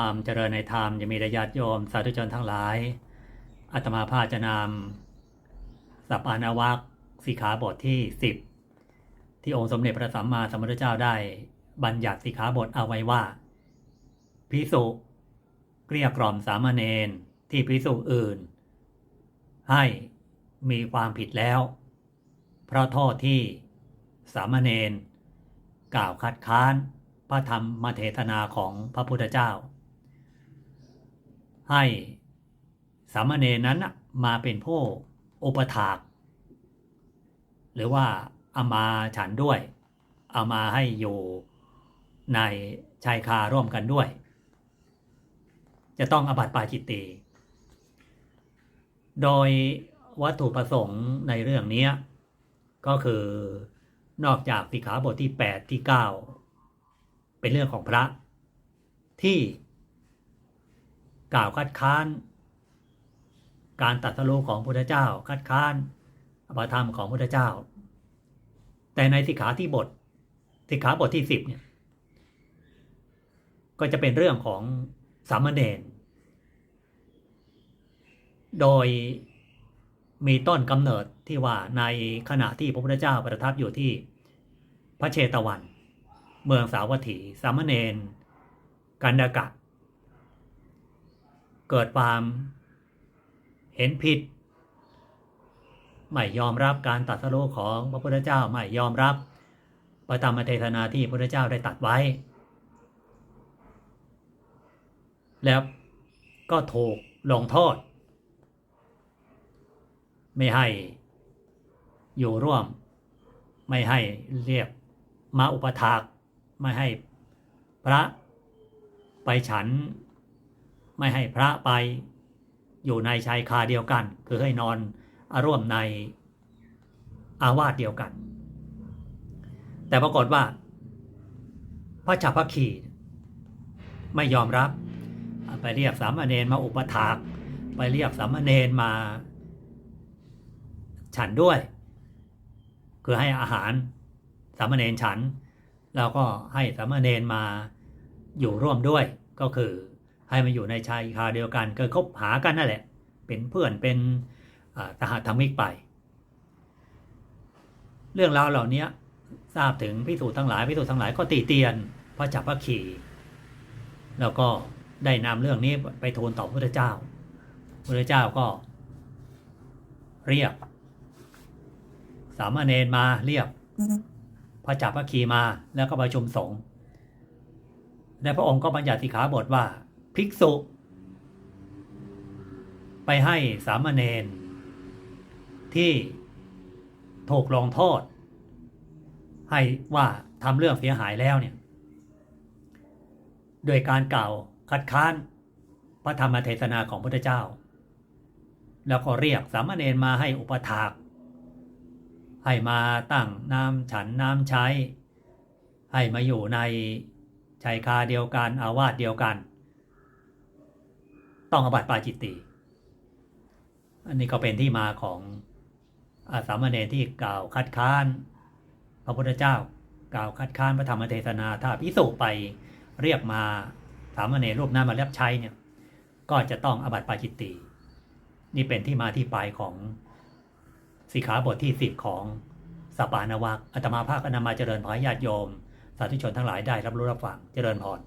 ความเจริญในธรรมจะมีระยะโยม สาธุชนทั้งหลายอาตมาภาจะนำสัปปานวัคสิกขาบทที่ 10 ที่องค์สมเด็จพระสัมมาสัมพุทธเจ้าได้ บัญญัติสิกขาบทเอาไว้ว่าพิสุเกลี้ยกล่อมสามเณรที่พิสุอื่น ให้มีความผิดแล้ว เพราะโทษที่สามเณรกล่าวคัดค้านพระธรรมเทศนาของพระพุทธเจ้า ให้สามเณรนั้นมาเป็นผู้อุปถาก หรือว่าเอามาฉันด้วย เอามาให้อยู่ในชายคาร่วมกันด้วย จะต้องอบัติปาจิตตีโดยวัตถุประสงค์ในเรื่องนี้ก็คือนอกจากสิกขาบทที่ 8 ที่ 9 เป็นเรื่องของพระที่ กล่าวคัดค้าน การตัดสรู้ของพุทธเจ้า คัดค้านอภิธรรมของพุทธเจ้า แต่ในสิกขาที่บทสิกขาบทที่สิบเนี่ยก็จะเป็นเรื่องของสามเณรโดยมีต้นกำเนิดที่ว่าในขณะที่พระพุทธเจ้าประทับอยู่ที่พระเชตวัน เมืองสาวัตถี สามเณรกันดากะ เกิดความเห็นผิด ไม่ยอมรับการตัดสรู้ของพระพุทธเจ้าไม่ยอมรับประธรรมเทศนาที่พระพุทธเจ้าได้ตัดไว้ แล้วก็ถูกลงโทษ ไม่ให้อยู่ร่วม ไม่ให้เรียกมาอุปถาก ไม่ให้พระไปฉัน ไม่ให้พระไปอยู่ในชายคาเดียวกัน คือให้นอนอร่วมในอาวาสเดียวกัน แต่ปรากฏว่า พระจักรพรรคีไม่ยอมรับ ไปเรียกสามเณรมาอุปถากไปเรียกสามเณรมา ฉันด้วย คือให้อาหารสามเณรฉัน แล้วก็ให้สามเณรมาอยู่ร่วมด้วยก็คือ ให้มาอยู่ในชายคาเดียวกันก็คบหากันนั่นแหละ เป็นเพื่อนเป็นสหาธรรมิกไป เรื่องราวเหล่านี้ทราบถึงพิสูจน์ทั้งหลายพิสูจน์ทั้งหลายก็ตีเตียนพระจักรพรรคีแล้วก็ได้นำเรื่องนี้ไปทูลต่อพระพุทธเจ้าพระเจ้าก็เรียก สามเณรมาเรียก พระจักรพรรคีมาแล้วก็ประชุมสงฆ์และพระองค์ก็บัญญัติสิกขาบทว่า ภิกษุ ไปให้สามเณรที่ถูกลงโทษ ให้ว่าทำเรื่องเสียหายแล้วเนี่ย โดยการกล่าวคัดค้านพระธรรมเทศนาของพระเจ้า แล้วก็เรียกสามเณรมาให้อุปถาก ให้มาตั้งน้ำฉันน้ำใช้ ให้มาอยู่ในชายคาเดียวกัน อาวาสเดียวกัน ต้องอบัติปาจิตติอันนี้ก็เป็นที่มาของอาสามเณรที่กล่าวคัดค้าน พระพุทธเจ้ากล่าวคัดค้านพระธรรมเทศนาถ้าพิสูจไปเรียกมาสามเณรรูปหน้ามาเรียบใช้เนี่ยก็จะต้องอบัติปาจิตตินี่เป็นที่มาที่ไปของสิขาบทที่สิบของสปานวัคอัตมาภาคอนามาเจริญพรญาติโยม สาธุชนทั้งหลายได้รับรู้รับฟังเจริญพร